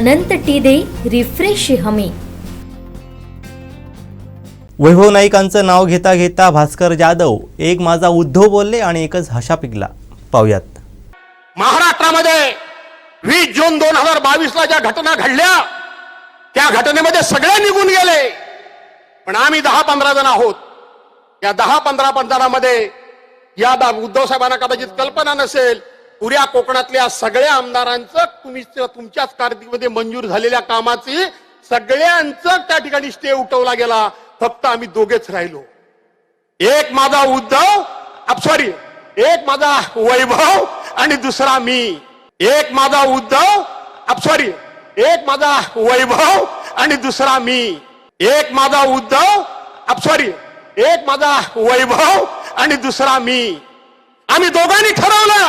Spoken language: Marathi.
अनंत टी दे रिफ्रेश हमी. वैभव नाईकांचं नाव घेता घेता भास्कर जाधव एक माझा उद्धव बोलले आणि एकच हशा पिकला. पाहुयात. महाराष्ट्रामध्ये वीस जून दोन हजार बावीस ला ज्या घटना घडल्या त्या घटनेमध्ये सगळे निघून गेले. पण आम्ही दहा पंधरा जण आहोत. या दहा पंधरा जणांमध्ये या उद्धव साहेबांना कदाचित कल्पना नसेल पुऱ्या कोकणातल्या सगळ्या आमदारांचं तुम्ही तुमच्याच कारकिर्दीमध्ये मंजूर झालेल्या कामाची सगळ्यांचं त्या ठिकाणी स्टे उठवला गेला. फक्त आम्ही दोघेच राहिलो. एक माझा उद्धव सॉरी एक माझा वैभव आणि दुसरा मी. एक माझा उद्धव सॉरी एक माझा वैभव आणि दुसरा मी. एक माझा उद्धव सॉरी एक माझा वैभव आणि दुसरा मी. आम्ही दोघांनी ठरवलं.